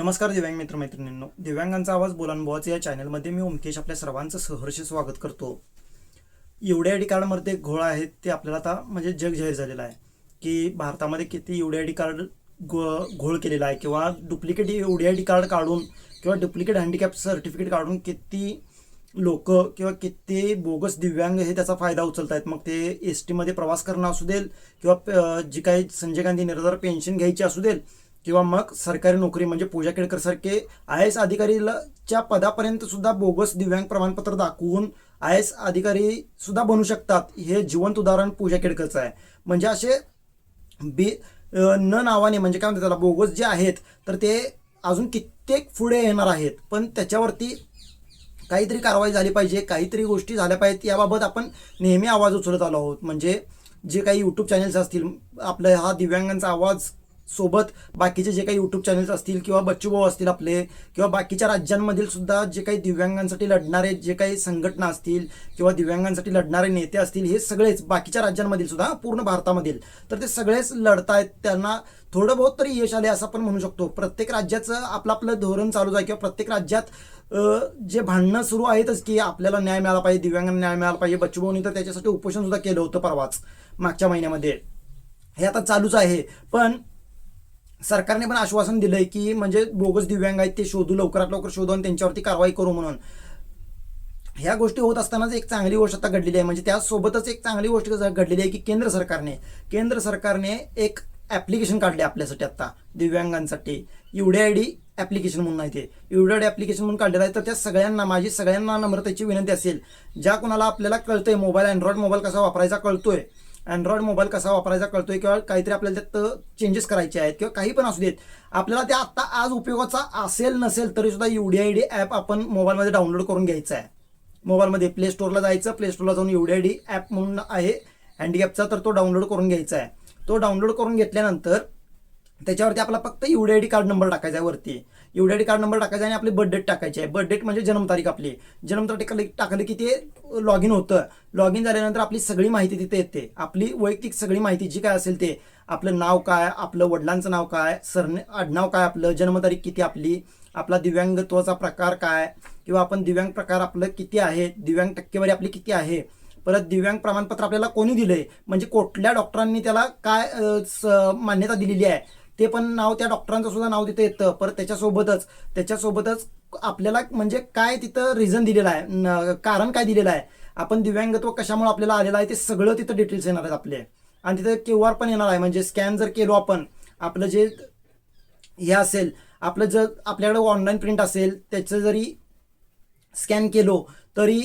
नमस्कार दिव्यांग मित्र मैत्रिणींनो दिव्यांगांचा आवाज बोलानुभवाचे या चॅनलमध्ये मी ओमकेश आपल्या सर्वांचं सहर्ष स्वागत करतो. एवढ्या आय डी कार्डमध्ये घोळ आहेत ते आपल्याला आता म्हणजे जग जाहीर झालेलं आहे. की भारतामध्ये किती एवढे आय डी कार्ड घो घोळ केलेला आहे किंवा डुप्लिकेट एवढे आय डी कार्ड काढून किंवा डुप्लिकेट हँडिकॅप सर्टिफिकेट काढून किती लोक किंवा किती बोगस दिव्यांग हे त्याचा फायदा उचलत आहेत मग ते एस टीमध्ये प्रवास करणं असू देल किंवा जी काही संजय गांधी निराधार पेन्शन घ्यायची असू देल किंवा मग सरकारी नोकरी म्हणजे पूजा केळकर सारखे आय एस अधिकारीच्या पदापर्यंत सुद्धा बोगस दिव्यांग प्रमाणपत्र दाखवून आय एस अधिकारी सुद्धा बनू शकतात. हे जिवंत उदाहरण पूजा केळकरचं आहे. म्हणजे असे बी न नावाने म्हणजे काय म्हणतात त्याला बोगस जे आहेत तर ते अजून कित्येक पुढे येणार आहेत. पण त्याच्यावरती काहीतरी कारवाई झाली पाहिजे काहीतरी गोष्टी झाल्या पाहिजेत याबाबत आपण नेहमी आवाज उचलत आलो आहोत. म्हणजे जे काही यूट्यूब चॅनल्स असतील आपल्या हा दिव्यांगांचा आवाज सोबत बाकीचे जे काही यूट्यूब चॅनल्स असतील किंवा बच्चूभाऊ असतील आपले किंवा बाकीच्या राज्यांमधील सुद्धा जे काही दिव्यांगांसाठी लढणारे जे काही संघटना असतील किंवा दिव्यांगांसाठी लढणारे नेते असतील हे सगळेच बाकीच्या राज्यांमधील सुद्धा पूर्ण भारतामधील. तर ते सगळेच लढतायत त्यांना थोडं बहुत तरी यश आले असं आपण म्हणू शकतो. प्रत्येक राज्याचं आपलं आपलं धोरण चालू आहे किंवा प्रत्येक राज्यात जे भांडणं सुरू आहेतच की आपल्याला न्याय मिळाला पाहिजे दिव्यांगांना न्याय मिळाला पाहिजे. बच्चूभाऊनी तर त्याच्यासाठी उपोषण सुद्धा केलं होतं परवाच मागच्या महिन्यामध्ये. हे आता चालूच आहे. पण सरकारने पण आश्वासन दिलंय की म्हणजे बोगस दिव्यांग आहेत ते शोधू लवकरात लवकर शोधू आणि त्यांच्यावरती कारवाई करू म्हणून. ह्या गोष्टी होत असतानाच एक चांगली गोष्ट आता घडलेली आहे. म्हणजे त्यासोबतच एक चांगली गोष्ट घडलेली आहे की केंद्र सरकारने केंद्र सरकारने एक ॲप्लिकेशन काढले आपल्यासाठी आता दिव्यांगांसाठी. युडी आय डी ॲप्लिकेशन म्हणून आहे ते. युडी आय डी ॲप्लिकेशन म्हणून काढलेलं आहे तर त्या सगळ्यांना माझी सगळ्यांना नम्रतेची विनंती असेल. ज्या कोणाला आपल्याला कळतंय मोबाईल अँड्रॉइड मोबाईल कसा वापरायचा कळतोय अँड्रॉइड मोबाईल कसा वापरायचा कळतोय किंवा काहीतरी आपल्याला त्यात चेंजेस करायचे आहेत किंवा काही पण असू देत आपल्याला ते आत्ता आज उपयोगाचा असेल नसेल तरी सुद्धा युडी आय डी ॲप आपण मोबाईलमध्ये डाउनलोड करून घ्यायचा आहे. मोबाईलमध्ये प्ले स्टोअरला जायचं प्ले स्टोअरला जाऊन युडी आय डी ॲप म्हणून आहे हँडिकॅपचा तर तो डाउनलोड करून घ्यायचा आहे. तो डाउनलोड करून घेतल्यानंतर त्याच्यावरती आपला फक्त U D I D card number टाकायचा आहे वरती. U D I D card number टाकायचा आहे आणि आपली बर्थडेट टाकायची आहे. बर्थडेट म्हणजे जन्मतारीख आपली. जन्मतारीख टाकली की ते लॉग इन होतं. लॉग इन झाल्यानंतर आपली सगळी माहिती तिथे येते. आपली वैयक्तिक सगळी माहिती जी काय असेल ते आपलं नाव काय आपलं वडिलांचं नाव काय सरने आडनाव काय आपलं जन्मतारीख किती आपली आपला दिव्यांगत्वाचा प्रकार काय किंवा आपण दिव्यांग प्रकार आपलं किती आहे दिव्यांग टक्केवारी आपली किती आहे परत दिव्यांग प्रमाणपत्र आपल्याला कोणी दिलंय म्हणजे कुठल्या डॉक्टरांनी त्याला काय स- मान्यता दिलेली आहे ते पण नाव त्या डॉक्टरांचं सुद्धा नाव तिथे येतं. परत त्याच्यासोबतच त्याच्यासोबतच आपल्याला म्हणजे काय तिथं रिझन दिलेलं आहे न- कारण काय दिलेलं आहे आपण दिव्यांगत्व कशामुळे आपल्याला आलेलं आहे ते सगळं तिथं डिटेल्स येणार आहेत आपले. आणि तिथं क्यू आर पण येणार आहे. म्हणजे स्कॅन जर केलो आपण आपलं जे हे असेल आपलं जर आपल्याकडे ऑनलाईन प्रिंट असेल त्याचं जरी स्कॅन केलो तरी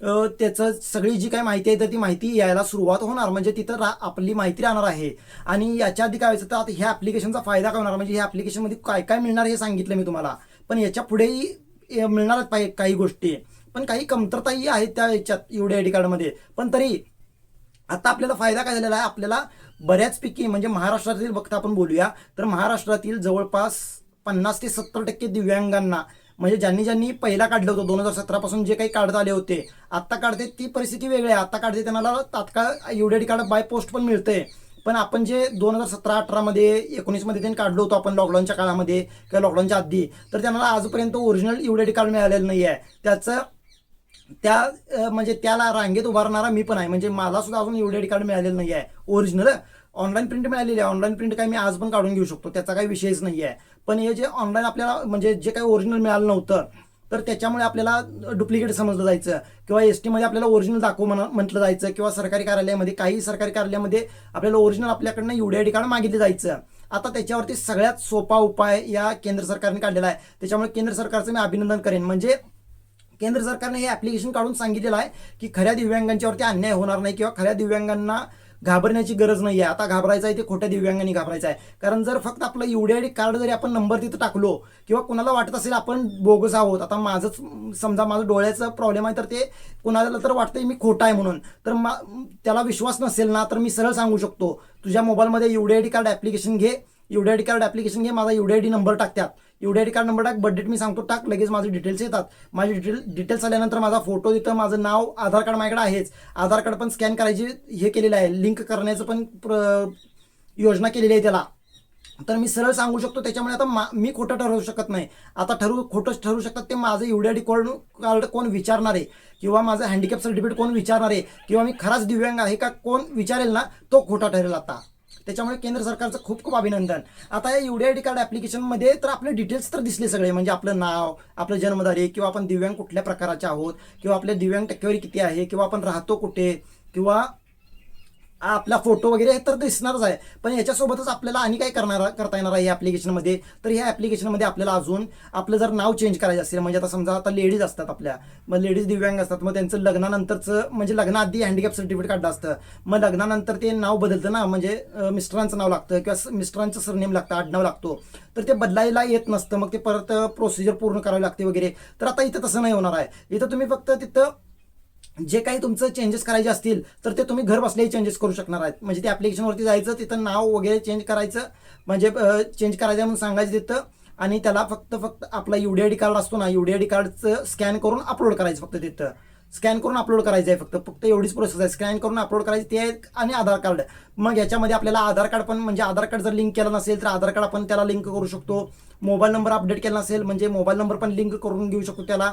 त्याचं सगळी जी काही माहिती आहे तर ती माहिती यायला सुरुवात होणार. म्हणजे तिथं रा आपली माहिती राहणार आहे. आणि याच्या आधी काय व्हायचं तर आता ह्या ॲप्लिकेशनचा फायदा काय होणार? म्हणजे ह्या ॲप्लिकेशनमध्ये काय काय मिळणार हे सांगितलं मी तुम्हाला. पण याच्या पुढेही मिळणारच पाहिजे काही गोष्टी. पण काही कमतरताही आहेत त्या याच्यात एवढ्या आय डी कार्डमध्ये पण तरी आता आपल्याला फायदा काय झालेला आहे? आपल्याला बऱ्याचपैकी म्हणजे महाराष्ट्रातील बघता आपण बोलूया तर महाराष्ट्रातील जवळपास पन्नास ते सत्तर टक्के दिव्यांगांना म्हणजे ज्यांनी ज्यांनी पहिला काढलं होतं दोन हजार सतरापासून जे काही काढत आले होते आत्ता काढते ती परिस्थिती वेगळी आहे. आता काढते त्यांना तात्काळ युडेडी कार्ड बाय पोस्ट पण मिळते पण आपण जे दोन हजार सतरा अठरामध्ये एकोणीसमध्ये त्यांनी काढलो होतो आपण लॉकडाऊनच्या काळामध्ये किंवा लॉकडाऊनच्या आधी तर त्यांना आजपर्यंत ओरिजिनल युडेडी कार्ड मिळालेलं नाही आहे त्याचं त्या म्हणजे त्याला रांगेत उभारणारा मी पण आहे. म्हणजे मला सुद्धा अजून एवढे कार्ड मिळालेलं नाही आहे. ओरिजिनल ऑनलाईन प्रिंट मिळालेली आहे. ऑनलाईन प्रिंट काय मी आज पण काढून घेऊ शकतो. त्याचा काही विषयच नाही आहे. पण हे जे ऑनलाईन आपल्याला म्हणजे जे काही ओरिजिनल मिळालं नव्हतं तर त्याच्यामुळे आपल्याला डुप्लिकेट समजलं जायचं. किंवा एस टीमध्ये आपल्याला ओरिजिनल दाखव म्हणा म्हटलं जायचं. किंवा सरकारी कार्यालयामध्ये काही सरकारी कार्यालयामध्ये आपल्याला ओरिजिनल आपल्याकडनं युडीआयडी कार्ड मागितलं जायचं. आता त्याच्यावरती सगळ्यात सोपा उपाय या केंद्र सरकारने काढलेला आहे. त्याच्यामुळे केंद्र सरकारचं मी अभिनंदन करेन. म्हणजे केंद्र सरकारने हे ॲप्लिकेशन काढून सांगितलेलं आहे की खऱ्या दिव्यांगांच्यावरती अन्याय होणार नाही किंवा खऱ्या दिव्यांगांना घाबरण्याची गरज नाही आहे आता घाबरायचं आहे ते खोट्या दिव्यांगांनी घाबरायचं आहे. कारण जर फक्त आपलं युडीआयडी कार्ड जरी आपण नंबर तिथं टाकलो किंवा कुणाला वाटत असेल आपण बोगस आहोत आता माझंच समजा माझं डोळ्याचा प्रॉब्लेम आहे तर ते कुणाला तर वाटतंय मी खोटा आहे म्हणून. तर मा त्याला विश्वास नसेल ना तर मी सरळ सांगू शकतो. तुझ्या मोबाईलमध्ये युडीआयडी कार्ड ॲप्लिकेशन घे. युडीआयडी कार्ड ॲप्लिकेशन घे माझा युडीआयडी नंबर टाक त्यात युडीआयडी कार्ड नंबर टाक बर्थडेट मी सांगतो टाक लगेच माझे डिटेल्स येतात. माझे डिटेल डिटेल्स आल्यानंतर माझा फोटो तिथं माझं नाव आधार कार्ड माझ्याकडे आहेच. आधार कार्ड पण स्कॅन करायची हे केलेलं आहे. लिंक करण्याचं पण प्र- योजना केलेली आहे त्याला. तर मी सरळ सांगू शकतो त्याच्यामुळे आता मा मी खोटं ठरवू शकत नाही. आता ठरवू खोटंच ठरवू शकतात ते माझं युडीआयडी कोण कार्ड कोण विचारणार आहे? किंवा माझं हँडिकॅप सर्टिफिकेट कोण विचारणार आहे? किंवा मी खराच दिव्यांग आहे का? कोण विचारेल ना तो खोटा ठरेल आता. त्याच्यामुळे केंद्र सरकारचं खूप खूप अभिनंदन. आता या युडीआयडी कार्ड ॲप्लिकेशनमध्ये तर आपले डिटेल्स तर दिसले सगळे. म्हणजे आपलं नाव आपलं जन्मतारीख किंवा आपण दिव्यांग कुठल्या प्रकाराचे आहोत किंवा आपल्या दिव्यांग टक्केवारी किती आहे किंवा आपण राहतो कुठे किंवा आपला फोटो वगैरे हे तर दिसणारच आहे. पण याच्यासोबतच आपल्याला आणि काय करणार करता येणार आहे या ॲप्लिकेशनमध्ये तर ह्या ॲप्लिकेशनमध्ये आपल्याला अजून आपलं जर नाव चेंज करायचं असेल म्हणजे आता समजा आता लेडीज असतात आपल्या. मग लेडीज दिव्यांग असतात मग त्यांचं लग्नानंतरचं म्हणजे लग्नाआधी हँडिकॅप सर्टिफिकेट काढलं असतं. मग लग्नानंतर ते नाव बदलतं ना म्हणजे मिस्टरांचं नाव लागतं किंवा मिस्टरांचं सरनेम लागतं आडनाव लागतो. तर ते बदलायला येत नसतं मग ते परत प्रोसिजर पूर्ण करावी लागते वगैरे. तर आता इथं तसं नाही होणार आहे. इथं तुम्ही फक्त तिथं जे काही तुमचं चेंजेस करायचे असतील तर ते तुम्ही घर बसल्याही चेंजेस करू शकणार आहेत. म्हणजे ते ॲप्लिकेशनवरती जायचं तिथं नाव वगैरे चेंज करायचं. म्हणजे चेंज करायचं म्हणून सांगायचं तिथं. आणि त्याला फक्त फक्त आपला युडी आय डी कार्ड असतो ना युडी आय डी कार्डचं स्कॅन करून अपलोड करायचं फक्त तिथं. स्कॅन करून अपलोड करायचं आहे फक्त. फक्त एवढीच प्रोसेस आहे. स्कॅन करून अपलोड करायची ते आणि आधार कार्ड मग याच्यामध्ये आपल्याला आधार कार्ड पण म्हणजे आधार कार्ड जर लिंक केलं नसेल तर आधार कार्ड आपण त्याला लिंक करू शकतो. मोबाईल नंबर अपडेट केला नसेल म्हणजे मोबाईल नंबर पण लिंक करून घेऊ शकतो त्याला.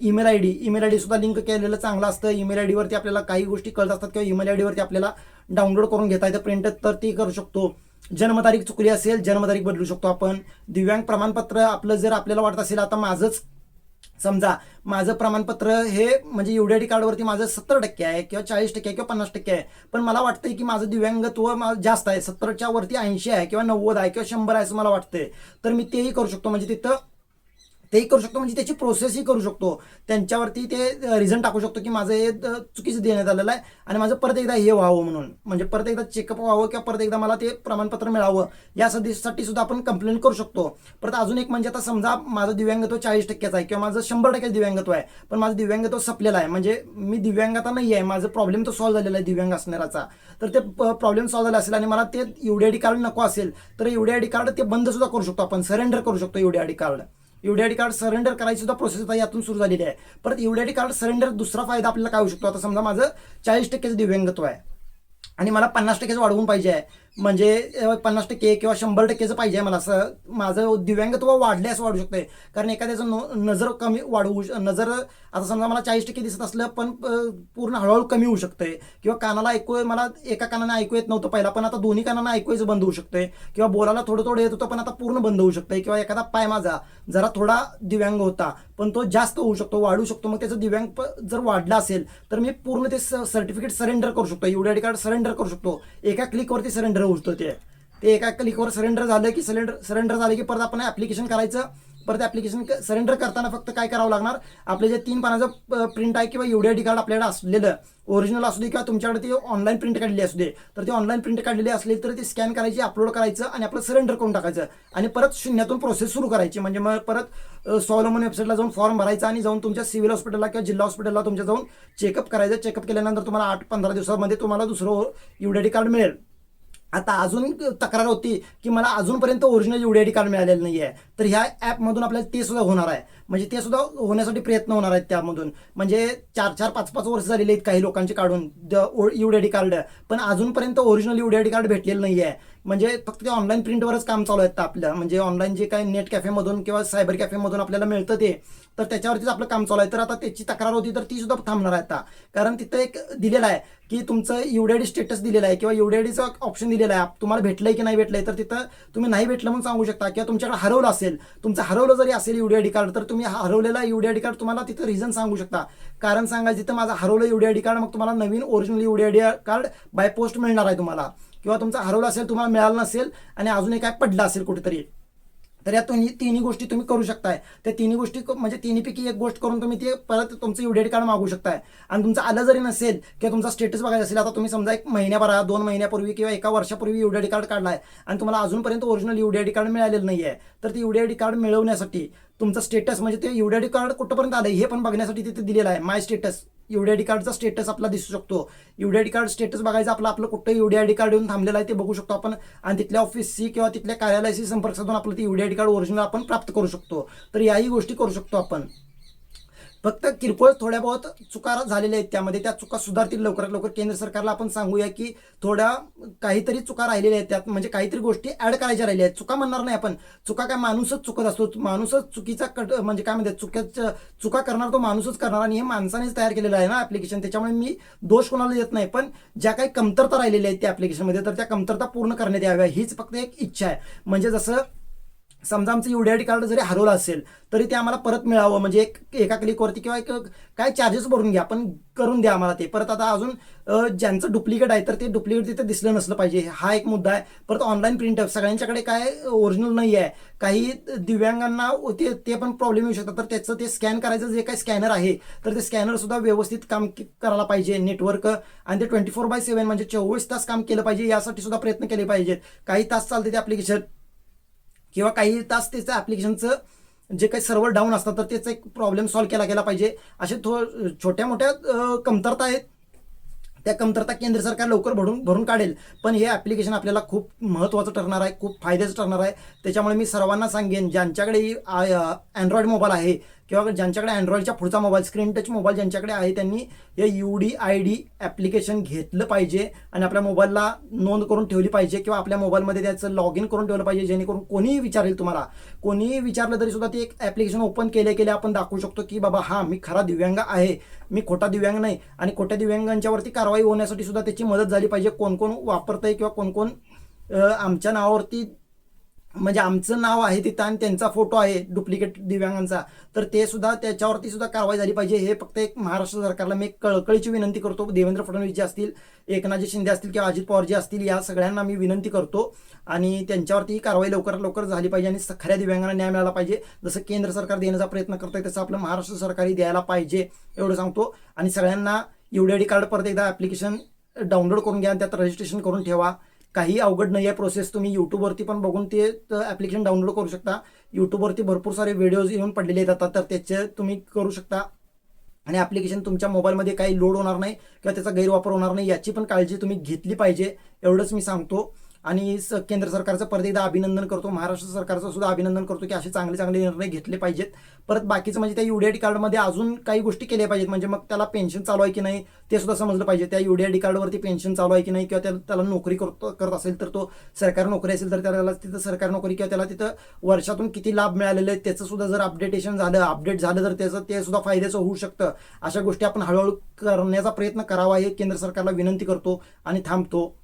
Email I D email I D सुद्धा लिंक केलेलं चांगलं असतं. ईमेल आय डीवरती आपल्याला काही गोष्टी कळत असतात किंवा ईमेल आय डीवरती आपल्याला डाउनलोड करून घेता येतं. प्रिंट तर ती करू शकतो. जन्मतारीख चुकली असेल जन्मतारीख बदलू शकतो आपण. दिव्यांग प्रमाणपत्र आपलं जर आपल्याला वाटत असेल आता माझंच समजा माझं प्रमाणपत्र हे म्हणजे युडीआयडी कार्डवरती माझं सत्तर टक्के आहे किंवा चाळीस टक्के आहे किंवा पन्नास टक्के आहे. पण मला वाटतंय की माझं दिव्यांगत्व मा- जास्त आहे. सत्तरच्या वरती ऐंशी आहे किंवा नव्वद आहे किंवा शंभर आहे असं मला वाटतंय. तर मी तेही करू शकतो. म्हणजे तिथं तेही करू शकतो म्हणजे त्याची प्रोसेसही करू शकतो. त्यांच्यावरती ते रिझन टाकू शकतो की माझं हे चुकीचं देण्यात आलेलं आहे आणि माझं परत एकदा हे व्हावं म्हणून. म्हणजे परत एकदा चेकअप व्हावं किंवा परत एकदा मला ते प्रमाणपत्र मिळावं यासाठी सुद्धा आपण कंप्लेंट करू शकतो. परत अजून एक म्हणजे आता समजा माझं दिव्यांगत्व चाळीस टक्क्याचं आहे किंवा माझं शंभर टक्के दिव्यांगत्व आहे पण माझं दिव्यांगत्व सपलेलं आहे. म्हणजे मी दिव्यांगता नाही आहे माझं प्रॉब्लेम तो सॉल्व्ह झालेला आहे दिव्यांग असणाराचा तर ते प्रॉब्लेम सॉल्व्ह झाला असेल आणि मला ते युडीआयडी कार्ड नको असेल तर युडीआयडी कार्ड ते बंद सुद्धा करू शकतो आपण सरेंडर करू शकतो UDID card. UDID card surrender करायची सुद्धा प्रोसेस आता यातून सुरू झालेली आहे. परत युडीआयडी कार्ड सरेंडर दुसरा फायदा आपल्याला काय होऊ शकतो? आता समजा माझं चाळीस टक्केचं दिव्यांगत्व आहे. आणि मला पन्नास टक्केच वाढवून पाहिजे आहे. म्हणजे पन्नास टक्के किंवा शंभर टक्केचं पाहिजे मला असं. माझं दिव्यांगत्व वाढले असं वाढू शकतंय. कारण एखाद्याचं नो नजर कमी वाढवू श- नजर आता समजा मला चाळीस टक्के दिसत असलं पण पूर्ण हळूहळू कमी होऊ शकतंय. किंवा कानाला ऐकू मला एका कानाने ऐकू येत नव्हतं पहिला पण आता दोन्ही कानांना ऐकू बंद होऊ शकतंय. किंवा बोलायला थोडं थोडं येत होतं पण आता पूर्ण बंद होऊ शकतंय. किंवा एखादा पाय माझा जरा थोडा दिव्यांग होता पण तो जास्त होऊ शकतो वाढू शकतो. मग त्याचं दिव्यांग जर वाढला असेल तर मी पूर्ण ते सर्टिफिकेट सरेंडर करू शकतो. एवढ्या कार्ड सरेंडर करू शकतो. एका क्लिकवरती सरेंडर होऊ ते. ते एका क्लिकवर सरेंडर झालं की सिलेंडर सरेंडर झालं की परत आपण ॲप्लिकेशन करायचं. परत ॲप्लिकेशन सरेंडर करताना फक्त काय करावं लागणार? आपले जे तीन पानाचं प्रिंट आहे किंवा युडीआयडी कार्ड आपल्याकडे असलेलं ओरिजिनल असू दे किंवा तुमच्याकडे ती ऑनलाईन प्रिंट काढलेली असू दे. तर ती ऑनलाईन प्रिंट काढलेली असली तर ती स्कॅन करायची अपलोड करायचं आणि आपलं सरेंडर करून टाकायचं. आणि परत शून्यातून प्रोसेस सुरू करायची. म्हणजे मग परत स्वावलंबन वेबसाईटला जाऊन फॉर्म भरायचा आणि जाऊन तुमच्या सिव्हिल हॉस्पिटलला किंवा जिल्हा हॉस्पिटलला तुमच्या जाऊन चेकअप करायचं. चेकअप केल्यानंतर तुम्हाला आठ पंधरा दिवसामध्ये तुम्हाला दुसरं युडीआयडी कार्ड मिळेल. आता अजून तक्रार होती की मला अजूनपर्यंत original U D I D card मिळालेलं नाही आहे तर ह्या ॲपमधून आपल्याला ते सुद्धा होणार आहे. म्हणजे ते सुद्धा होण्यासाठी प्रयत्न होणार आहेत त्यामधून. म्हणजे चार चार पाच पाच वर्ष झालेले आहेत काही लोकांचे काढून. द ओ यू डी डी कार्ड पण अजूनपर्यंत ओरिजिनल डी कार्ड भेटलेलं नाही आहे म्हणजे फक्त ते ऑनलाईन प्रिंटवरच काम चालू आहेत आपलं म्हणजे ऑनलाईन जे काही नेट कॅफेमधून किंवा सायबर कॅफेमधून आपल्याला मिळतं ते तर त्याच्यावरतीच आपलं काम चालू आहे. तर आता त्याची तक्रार होती तर ती सुद्धा थांबणार आहे आता. कारण तिथं एक दिलेलं आहे की तुमचं युडीआयडी स्टेटस दिलेलं आहे किंवा युडीआयडीचं ऑप्शन दिलेलं आहे. तुम्हाला भेटलंय की नाही भेटलंय तर तिथं तुम्ही नाही भेटलं म्हणून सांगू शकता. किंवा तुमच्याकडे हरवलं असेल तुमचं हरवलं जरी असेल युडीआयडी कार्ड तर तुम्ही हरवलेला युडीआयडी कार्ड तुम्हाला तिथं रिझन सांगू शकता. कारण सांगायचं तिथं माझं हरवलं युडीआयडी कार्ड मग तुम्हाला नवीन original UDID card by post मिळणार आहे तुम्हाला. किंवा तुमचा हरवला असेल तुम्हाला मिळालं नसेल आणि अजूनही काय पडलं असेल कुठेतरी तर या तुम्ही तिन्ही गोष्टी तुम्ही करू शकताय. त्या तिन्ही गोष्टी म्हणजे तिन्हीपैकी एक गोष्ट करून तुम्ही ते परत तुमचं युडेड कार्ड मागू शकताय. आणि तुमचं आलं जरी नसेल किंवा तुमचा स्टेटस बघायचा असेल आता तुम्ही समजा एक महिन्याभरा दोन महिन्यापूर्वी किंवा एका वर्षापूर्वी युडेड कार्ड काढलाय आणि तुम्हाला अजूनपर्यंत ओरिजिनल युडेड कार्ड मिळालेलं नाही आहे तर ते युडेड कार्ड मिळवण्यासाठी तुमचं स्टेटस म्हणजे ते युडेड कार्ड कुठंपर्यंत आलं हे पण बघण्यासाठी तिथे दिलेलं आहे माय स्टेटस युडीआयडी कार्डचा स्टेटस आपला दिसू शकतो. युडीआयडी कार्ड स्टेटस बघायचं आपलं आपलं कुठं युडीआयडी कार्ड येऊन थांबलेलं आहे ते बघू शकतो आपण. आणि तिथल्या ऑफिसशी किंवा तिथल्या कार्यालयाशी संपर्क साधून आपलं ते युडीआयडी कार्ड ओरिजिनल आपण प्राप्त करू शकतो. तर याही गोष्टी करू शकतो आपण. फक्त किरकोळ थोड्या बहुत चुका झालेल्या आहेत त्यामध्ये. त्या चुका सुधारतील लवकरात लवकर. केंद्र सरकारला आपण सांगूया की थोड्या काहीतरी चुका राहिलेल्या आहेत. त्यात म्हणजे काहीतरी गोष्टी ऍड करायच्या राहिल्या आहेत. चुका म्हणणार नाही आपण. चुका काय माणूसच चुकत असतो. माणूसच चुकीचा कट म्हणजे काय म्हणतात चुक्या चुका करणार तो माणूसच करणार आणि हे माणसानेच तयार केलेलं आहे ना ऍप्लिकेशन त्याच्यामुळे मी दोष कोणाला देत नाही. पण ज्या काही कमतरता राहिलेल्या आहेत त्या ऍप्लिकेशनमध्ये तर त्या कमतरता पूर्ण करण्यात याव्या. हीच फक्त एक इच्छा आहे. म्हणजे जसं समजा आमचं युडीआयडी कार्ड जरी हरवलं असेल तरी ते आम्हाला परत मिळावं. म्हणजे एक एका क्लिकवरती किंवा एक काय चार्जेस भरून घ्या पण करून द्या आम्हाला ते. परत आता अजून ज्यांचं डुप्लिकेट आहे तर ते डुप्लिकेट तिथे दिसलं नसलं पाहिजे. हा एक मुद्दा आहे. परत ऑनलाईन प्रिंट सगळ्यांच्याकडे काय ओरिजिनल नाही आहे काही दिव्यांगांना ते ते पण प्रॉब्लेम येऊ शकतात. तर त्याचं ते स्कॅन करायचं. जे काही स्कॅनर आहे तर ते स्कॅनर सुद्धा व्यवस्थित काम करायला पाहिजे. नेटवर्क आणि ते ट्वेंटी फोर बाय सेव्हन म्हणजे चोवीस तास काम केलं पाहिजे. यासाठी सुद्धा प्रयत्न केले पाहिजेत. काही तास चालते ते ॲप्लिकेशन किंवा काही तास त्याचं ॲप्लिकेशनचं जे काही सर्व्हर डाऊन असतात तर त्याचा एक प्रॉब्लेम सॉल्व्ह केला गेला पाहिजे. असे थो छोट्या मोठ्या कमतरता आहेत. त्या कमतरता केंद्र सरकार लवकर भरून भरून काढेल. पण हे ॲप्लिकेशन आपल्याला खूप महत्त्वाचं ठरणार आहे खूप फायद्याचं ठरणार आहे. त्याच्यामुळे मी सर्वांना सांगेन ज्यांच्याकडे अँड्रॉइड मोबाईल आहे किंवा ज्यांच्याकडे अँड्रॉइडच्या पुढचा मोबाईल स्क्रीन टच मोबाईल ज्यांच्याकडे आहे त्यांनी हे U D I D application घेतलं पाहिजे आणि आपल्या मोबाईलला नोंद करून ठेवली पाहिजे किंवा आपल्या मोबाईलमध्ये त्याचं लॉग इन करून ठेवलं पाहिजे जेणेकरून कोणीही विचारेल तुम्हाला. कोणीही विचारलं तरी सुद्धा ते एक ॲप्लिकेशन ओपन केले केले आपण दाखवू शकतो की बाबा हा मी खरा दिव्यांग आहे मी खोटा दिव्यांग नाही. आणि खोट्या दिव्यांगांच्यावरती कारवाई होण्यासाठी सुद्धा त्याची मदत झाली पाहिजे. कोण कोण वापरतंय किंवा कोण कोण आमच्या नावावरती म्हणजे आमचं नाव आहे तिथं आणि त्यांचा फोटो आहे डुप्लिकेट दिव्यांगांचा. तर ते सुद्धा त्याच्यावरती सुद्धा कारवाई झाली पाहिजे. हे फक्त एक महाराष्ट्र सरकारला मी कळकळीची विनंती करतो. देवेंद्र फडणवीस जे असतील एकनाथजी शिंदे असतील किंवा अजित पवार जे असतील या सगळ्यांना मी विनंती करतो. आणि त्यांच्यावरती ही कारवाई लवकरात लवकर झाली पाहिजे आणि खऱ्या दिव्यांगांना न्याय मिळाला पाहिजे. जसं केंद्र सरकार देण्याचा प्रयत्न करतंय तसं आपलं महाराष्ट्र सरकारही द्यायला पाहिजे एवढं सांगतो. आणि सगळ्यांना युडीआयडी कार्ड परत एकदा ॲप्लिकेशन डाउनलोड करून घ्या आणि त्यात रजिस्ट्रेशन करून ठेवा. काही अवघड नाही आहे प्रोसेस तुम्ही यूट्यूबवरती पण बघून ते ॲप्लिकेशन डाउनलोड करू शकता. यूट्यूबवरती भरपूर सारे व्हिडिओज येऊन पडलेले येतात तर त्याचे तुम्ही करू शकता. आणि ॲप्लिकेशन तुमच्या मोबाईलमध्ये काही लोड होणार नाही किंवा त्याचा गैरवापर होणार नाही याची पण काळजी तुम्ही घेतली पाहिजे. एवढंच मी सांगतो. आणि स- केंद्र सरकारचं परत एकदा अभिनंदन करतो महाराष्ट्र सरकारचं सुद्धा अभिनंदन करतो की असे चांगले चांगले निर्णय घेतले पाहिजेत. परत बाकीचं म्हणजे त्या युडीआयडी कार्डमध्ये अजून काही गोष्टी केल्या पाहिजेत. म्हणजे मग त्याला पेन्शन चालू आहे की नाही ते सुद्धा समजलं पाहिजे. त्या युडीआयडी कार्डवरती पेन्शन चालू आहे की नाही किंवा त्याला त्याला नोकरी करतो करत असेल तर तो सरकारी नोकरी असेल तर त्याला तिथं सरकारी नोकरी किंवा त्याला तिथं वर्षातून किती लाभ मिळालेले आहेत त्याचं सुद्धा जर अपडेटेशन झालं अपडेट झालं तर त्याचं ते सुद्धा फायद्याचं होऊ शकतं. अशा गोष्टी आपण हळूहळू करण्याचा प्रयत्न करावा हे केंद्र सरकारला विनंती करतो आणि थांबतो.